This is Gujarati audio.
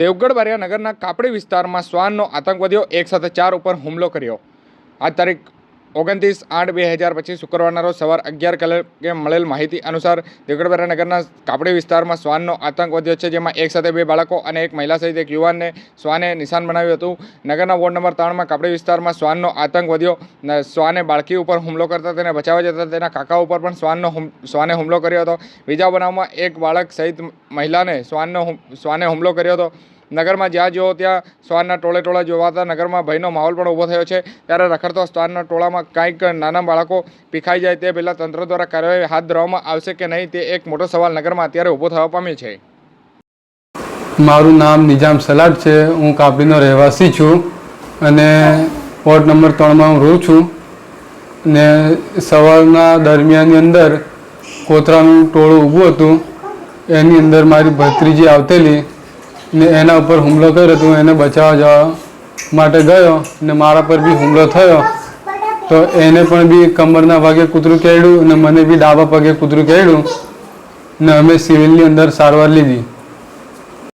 દેવગઢ નગરના કાપડી વિસ્તારમાં શ્વાનનો આતંકવાદીઓ એક સાથે ચાર ઉપર હુમલો કર્યો. આ તારીખ ઓગણત્રીસ આઠ બે હજાર પચીસ શુક્રવારના રોજ સવાર અગિયાર કલાકે મળેલ માહિતી અનુસાર દેગડબેરા નગરના કાપડી વિસ્તારમાં શ્વાનનો આતંક વધ્યો છે, જેમાં એક સાથે બે બાળકો અને એક મહિલા સહિત એક યુવાનને શ્વાને નિશાન બનાવ્યું હતું. નગરના વોર્ડ નંબર ત્રણમાં કાપડી વિસ્તારમાં શ્વાનનો આતંક વધ્યો. શ્વાને બાળકી ઉપર હુમલો કરતા તેને બચાવવા જતા તેના કાકા ઉપર પણ શ્વાનનો શ્વાને હુમલો કર્યો હતો. બીજા બનાવમાં એક બાળક સહિત મહિલાને શ્વાનનો શ્વાને હુમલો કર્યો હતો. નગરમાં જ્યાં જુઓ ત્યાં શ્વાનના ટોળે ટોળા જોવાતા નગરમાં ભયનો માહોલ પણ ઊભો થયો છે. ત્યારે રખડતો શ્વાનના ટોળામાં કાંઈક નાના બાળકો પીખાઈ જાય તે પહેલાં તંત્ર દ્વારા કાર્યવાહી હાથ ધરવામાં આવશે કે નહીં તે એક મોટો સવાલ નગરમાં અત્યારે ઊભો થવા પામ્યો છે. મારું નામ નિજામ સલાડ છે. હું કાપડીનો રહેવાસી છું અને વોર્ડ નંબર ત્રણમાં હું રહું છું. ને સવારના દરમિયાનની અંદર કોતરાનું ટોળું ઊભું હતું. એની અંદર મારી ભત્રીજી આવતેલી ને એના ઉપર હુમલો કર્યો તો એને બચાવવા જવા માટે ગયો ને મારા પર બી હુમલો થયો. તો એને પણ બી કમરના ભાગે કૂતરું કેળ્યું અને મને બી ડાબા પગે કૂતરું કેળ્યું ને અમે સિવિલની અંદર સારવાર લીધી.